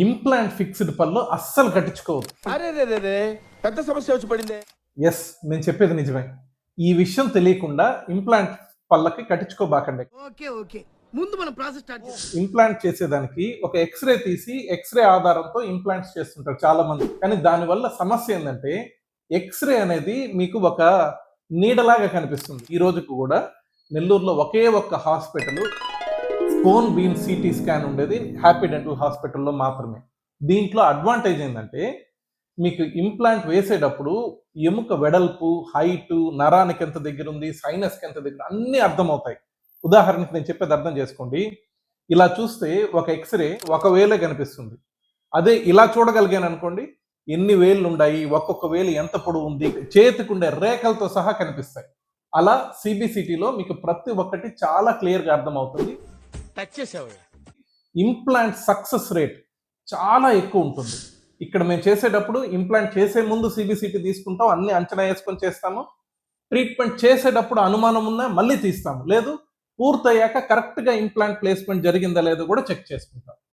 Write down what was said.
Implant fixed పళ్ళు అస్సలు కట్టించుకోవద్దు. అరే పెద్ద సమస్య వచ్చి పడిందే. ఎస్ నేను చెప్పేది నిజమే. ఈ విషయం తెలియకుండా ఇంప్లాంట్ పళ్ళకి కట్టించుకోబాకండి. Okay okay. ముందు మనం ప్రాసెస్ స్టార్ట్ ఇంప్లాంట్ చేసేదానికి ఒక ఎక్స్రే తీసి ఎక్స్రే ఆధారంతో ఇంప్లాంట్స్ చేస్తుంటారు చాలా మంది కానీ దానివల్ల సమస్య ఏంటంటే ఎక్స్రే అనేది మీకు ఒక నీడలాగా కనిపిస్తుంది. ఈ రోజుకు కూడా నెల్లూరులో ఒకే ఒక్క hospital cone beam CT scan ఉండేది హ్యాపీ డెంటల్ హాస్పిటల్లో మాత్రమే. దీంట్లో అడ్వాంటేజ్ ఏంటంటే మీకు ఇంప్లాంట్ వేసేటప్పుడు ఎముక వెడల్పు హైట్ నరానికి ఎంత దగ్గర ఉంది సైనస్కి ఎంత దగ్గర అన్నీ అర్థమవుతాయి. ఉదాహరణకి నేను చెప్పేది అర్థం చేసుకోండి. ఇలా చూస్తే ఒక ఎక్స్రే ఒకవేలే కనిపిస్తుంది. అదే ఇలా చూడగలిగాను అనుకోండి ఎన్ని వేళ్ళు ఉన్నాయి ఒక్కొక్క వేలు ఎంత పొడవు ఉంది చేతికుండే రేఖలతో సహా కనిపిస్తాయి. అలా సిబిసిటీలో మీకు ప్రతి ఒక్కటి చాలా క్లియర్గా అర్థమవుతుంది. టచ్ చేసావు ఇంప్లాంట్ సక్సెస్ రేట్ చాలా ఎక్కువ ఉంటుంది. ఇక్కడ మేము చేసేటప్పుడు ఇంప్లాంట్ చేసే ముందు సిబిసిటీ తీసుకుంటాం అన్ని అంచనా వేసుకొని చేస్తాము. ట్రీట్మెంట్ చేసేటప్పుడు అనుమానం ఉన్నా మళ్ళీ తీస్తాము. లేదు పూర్తయ్యాక కరెక్ట్గా ఇంప్లాంట్ ప్లేస్మెంట్ జరిగిందా లేదో కూడా చెక్ చేసుకుంటాం.